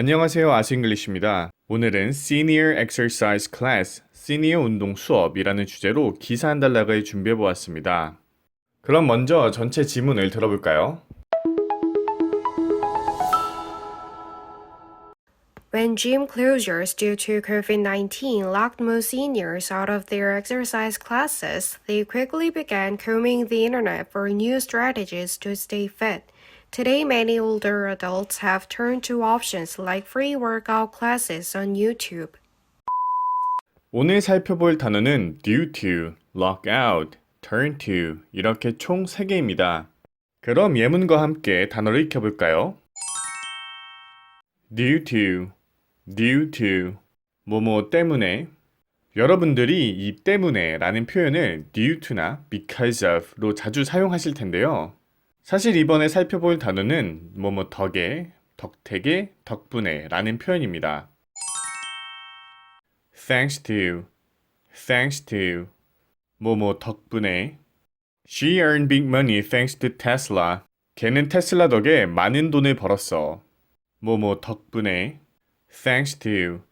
안녕하세요. 아스잉글리시입니다. 오늘은 Senior Exercise Class, 시니어 운동 수업이라는 주제로 기사 한 달락을 준비해 보았습니다. 그럼 먼저 전체 지문을 들어볼까요? When gym closures due to COVID 19 locked most seniors out of their exercise classes, they quickly began combing the internet for new strategies to stay fit. Today, many older adults have turned to options like free workout classes on YouTube. 오늘 살펴볼 단어는 due to, lock out, turn to 이렇게 총 3개입니다. 그럼 예문과 함께 단어를 익혀볼까요? due to, due to, 뭐뭐 때문에 여러분들이 이 때문에 라는 표현을 due to나 because of로 자주 사용하실 텐데요. 사실 이번에 살펴볼 단어는 뭐뭐 덕에, 덕택에, 덕분에 라는 표현입니다. thanks to, thanks to, 뭐뭐 덕분에. She earned big money thanks to Tesla. 걔는 테슬라 덕에 많은 돈을 벌었어. 뭐뭐 덕분에. Thanks to,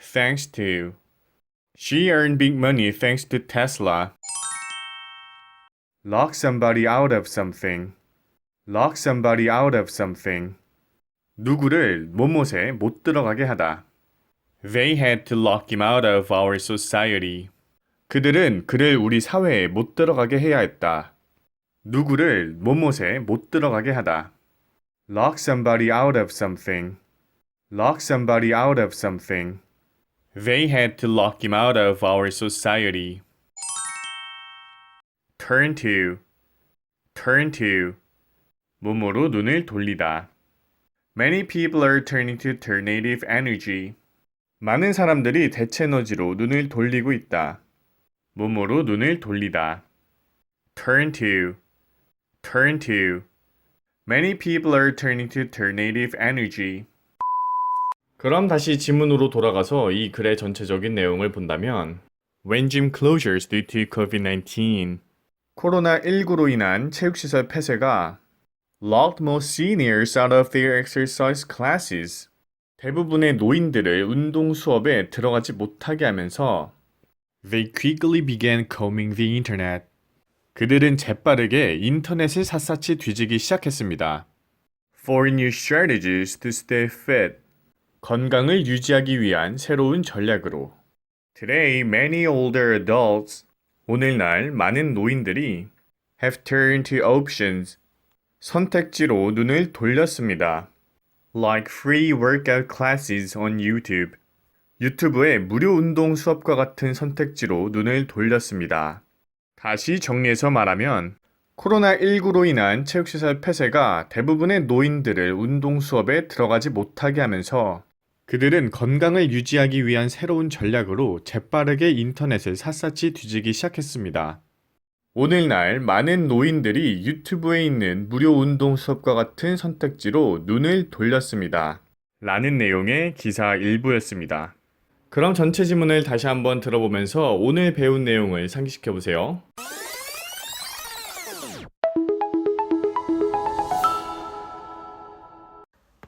thanks to. She earned big money thanks to Tesla. Lock somebody out of something. Lock somebody out of something. 누구를 뭐뭇에 못 들어가게 하다. They had to lock him out of our society. 그들은 그를 우리 사회에 못 들어가게 해야 했다. 누구를 뭐뭇에 못 들어가게 하다. Lock somebody out of something. Lock somebody out of something. They had to lock him out of our society. Turn to. Turn to. 몸으로 눈을 돌리다. Many people are turning to alternative energy. 많은 사람들이 대체 에너지로 눈을 돌리고 있다. 몸으로 눈을 돌리다. Turn to. Turn to. Many people are turning to alternative energy. 그럼 다시 지문으로 돌아가서 이 글의 전체적인 내용을 본다면 When gym closures due to COVID-19 코로나19로 인한 체육시설 폐쇄가 locked most seniors out of their exercise classes 대부분의 노인들을 운동 수업에 들어가지 못하게 하면서 They quickly began combing the internet. 그들은 재빠르게 인터넷을 샅샅이 뒤지기 시작했습니다. For new strategies to stay fit. 건강을 유지하기 위한 새로운 전략으로. Today, many older adults. 오늘날 많은 노인들이 have turned to options. 선택지로 눈을 돌렸습니다. Like free workout classes on YouTube. 유튜브의 무료 운동 수업과 같은 선택지로 눈을 돌렸습니다. 다시 정리해서 말하면 코로나19로 인한 체육시설 폐쇄가 대부분의 노인들을 운동 수업에 들어가지 못하게 하면서 그들은 건강을 유지하기 위한 새로운 전략으로 재빠르게 인터넷을 샅샅이 뒤지기 시작했습니다. 오늘날 많은 노인들이 유튜브에 있는 무료 운동 수업과 같은 선택지로 눈을 돌렸습니다. 라는 내용의 기사 일부였습니다. 그럼 전체 지문을 다시 한번 들어보면서 오늘 배운 내용을 상기시켜 보세요.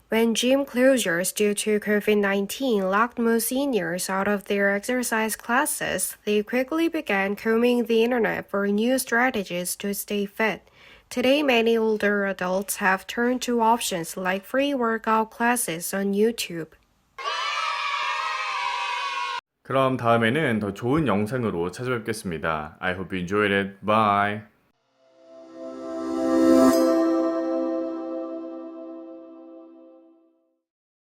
When gym closures due to COVID 19 locked most seniors out of their exercise classes, they quickly began combing the internet for new strategies to stay fit. Today, many older adults have turned to options like free workout classes on YouTube. 그럼 다음에는 더 좋은 영상으로 찾아뵙겠습니다. I hope you enjoyed it. Bye.